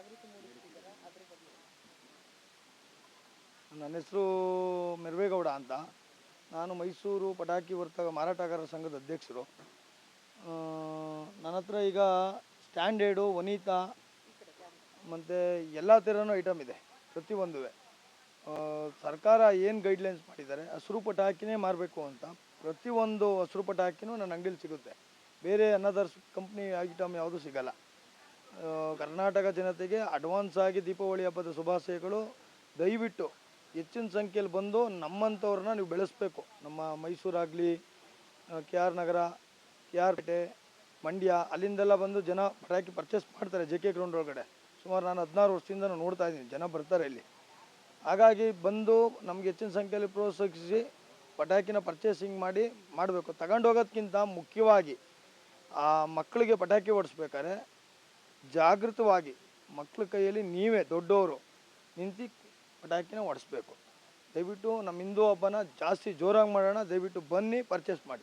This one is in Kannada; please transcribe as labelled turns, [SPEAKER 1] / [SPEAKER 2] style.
[SPEAKER 1] ಜಾಗೃತಿ ಅದ್ರ ಬಗ್ಗೆ
[SPEAKER 2] ನನ್ನ ಹೆಸರು ಮೆರ್ವೇಗೌಡ ಅಂತ. ನಾನು ಮೈಸೂರು ಪಟಾಕಿ ವರ್ತಕ ಮಾರಾಟಗಾರರ ಸಂಘದ ಅಧ್ಯಕ್ಷರು. ನನ್ನ ಹತ್ರ ಈಗ ಸ್ಟ್ಯಾಂಡರ್ಡು, ವನಿತಾ ಮತ್ತು ಎಲ್ಲ ಥರನೂ ಐಟಮ್ ಇದೆ ಪ್ರತಿಯೊಂದು ಸರ್ಕಾರ ಏನು ಗೈಡ್ಲೈನ್ಸ್ ಮಾಡಿದ್ದಾರೆ, ಹಸಿರು ಪಟಾಕಿನೇ ಮಾರಬೇಕು ಅಂತ. ಪ್ರತಿಯೊಂದು ಹಸಿರು ಪಟಾಕಿನೂ ನನ್ನ ಅಂಗಡಿಲಿ ಸಿಗುತ್ತೆ. ಬೇರೆ ಅನದರ್ಸ್ ಕಂಪ್ನಿ ಐಟಮ್ ಯಾವುದೂ ಸಿಗಲ್ಲ. ಕರ್ನಾಟಕ ಜನತೆಗೆ ಅಡ್ವಾನ್ಸ್ ಆಗಿ ದೀಪಾವಳಿ ಹಬ್ಬದ ಶುಭಾಶಯಗಳು. ದಯವಿಟ್ಟು ಹೆಚ್ಚಿನ ಸಂಖ್ಯೆಯಲ್ಲಿ ಬಂದು ನಮ್ಮಂಥವ್ರನ್ನ ನೀವು ಬೆಳೆಸಬೇಕು. ನಮ್ಮ ಮೈಸೂರಾಗಲಿ K R Nagar, K R Pete, Mandya, ಅಲ್ಲಿಂದೆಲ್ಲ ಬಂದು ಜನ ಪಟಾಕಿ ಪರ್ಚೇಸ್ ಮಾಡ್ತಾರೆ ಜೆ ಕೆ ಗ್ರೌಂಡ್ ಒಳಗಡೆ. ಸುಮಾರು ನಾನು ಹದಿನಾರು ವರ್ಷದಿಂದ ನೋಡ್ತಾ ಇದ್ದೀನಿ, ಜನ ಬರ್ತಾರೆ ಇಲ್ಲಿ. ಹಾಗಾಗಿ ಬಂದು ನಮ್ಗೆ ಹೆಚ್ಚಿನ ಸಂಖ್ಯೆಯಲ್ಲಿ ಪ್ರೋತ್ಸಾಹಿಸಿ ಪಟಾಕಿನ ಪರ್ಚೇಸಿಂಗ್ ಮಾಡಿ ಮಾಡಬೇಕು. ತಗೊಂಡೋಗೋದ್ಕಿಂತ ಮುಖ್ಯವಾಗಿ ಆ ಮಕ್ಕಳಿಗೆ ಪಟಾಕಿ ಓಡಿಸ್ಬೇಕಾದ್ರೆ ಜಾಗೃತವಾಗಿ ಮಕ್ಕಳ ಕೈಯಲ್ಲಿ ನೀವೇ ದೊಡ್ಡವರು ನಿಂತು ಪಟಾಕಿನ ಹೊಡೆಸ್ಬೇಕು. ದಯವಿಟ್ಟು ನಮ್ಮ ಹಿಂದೂ ಹಬ್ಬನ ಜಾಸ್ತಿ ಜೋರಾಗಿ ಮಾಡೋಣ. ದಯವಿಟ್ಟು ಬನ್ನಿ ಪರ್ಚೇಸ್ ಮಾಡಿ.